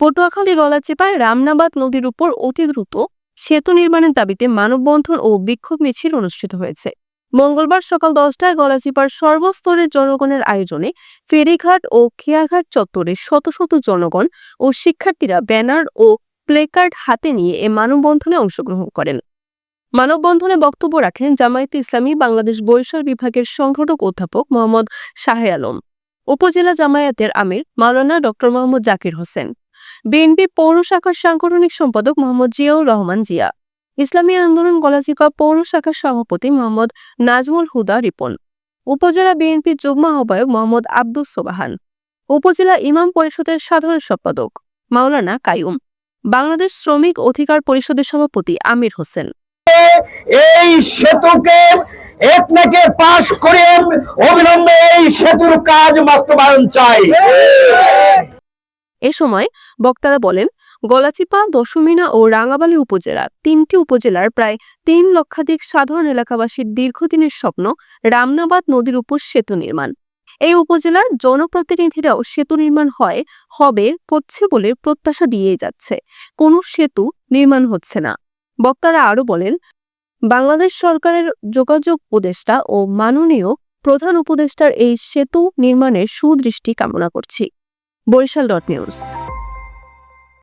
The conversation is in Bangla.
পটুয়াখালী গলাচিপায় রামনাবাদ নদীর উপর অতি দ্রুত সেতু নির্মাণের দাবিতে মানববন্ধন ও বিক্ষোভ মিছিল অনুষ্ঠিত হয়েছে। মঙ্গলবার সকাল দশটায় গলাচিপার সর্বস্তরের জনগণের আয়োজনে ফেরিঘাট ও খেয়াঘাট চত্বরে শত শত জনগণ ও শিক্ষার্থীরা ব্যানার ও প্লেকার্ড হাতে নিয়ে এ মানববন্ধনে অংশগ্রহণ করেন। মানববন্ধনে বক্তব্য রাখেন জামায়াতে ইসলামী বাংলাদেশ বরিশাল বিভাগের সংগঠক অধ্যাপক মোহাম্মদ শাহে আলম। উপজেলা জামায়াতের আমির মাওলানা ডক্টর মোহাম্মদ জাকির হোসেন। বিএনপি পৌর শাখার সাংগঠনিক সম্পাদক মোহাম্মদ জিয়াউর রহমান জিয়া। ইসলামী আন্দোলন গলাচিপা পৌর শাখার সভাপতি মোহাম্মদ নাজমুল হুদা রিপন। উপজেলা বিএনপির যুগ্ম আহ্বায়ক মোহাম্মদ আব্দুস সোবাহান। উপজেলা ইমাম পরিষদের সাধারণ সম্পাদক মাওলানা কায়ুম। বাংলাদেশ শ্রমিক অধিকার পরিষদের সভাপতি আমির হোসেন। এই সেতুকে একনাকে পাশ করে অবিলম্বে এই সেতুর কাজ বাস্তবায়ন চাই। এ সময় বক্তারা বলেন, গলাচিপা, দশমিনা ও রাঙ্গাবালী উপজেলা তিনটি উপজেলার প্রায় তিন লক্ষাধিক সাধারণ এলাকাবাসীর দীর্ঘদিনের স্বপ্ন রামনাবাদ নদীর উপর সেতু নির্মাণ। এই উপজেলার জনপ্রতিনিধিরাও সেতু নির্মাণ হয়, হবে হচ্ছে বলে প্রত্যাশা দিয়েই যাচ্ছে। কোনো সেতু নির্মাণ হচ্ছে না। বক্তারা আরও বলেন, বাংলাদেশ সরকারের যোগাযোগ উপদেষ্টা ও মাননীয় প্রধান উপদেষ্টার এই সেতু নির্মাণের সুদৃষ্টি কামনা করছি। Barishal dot news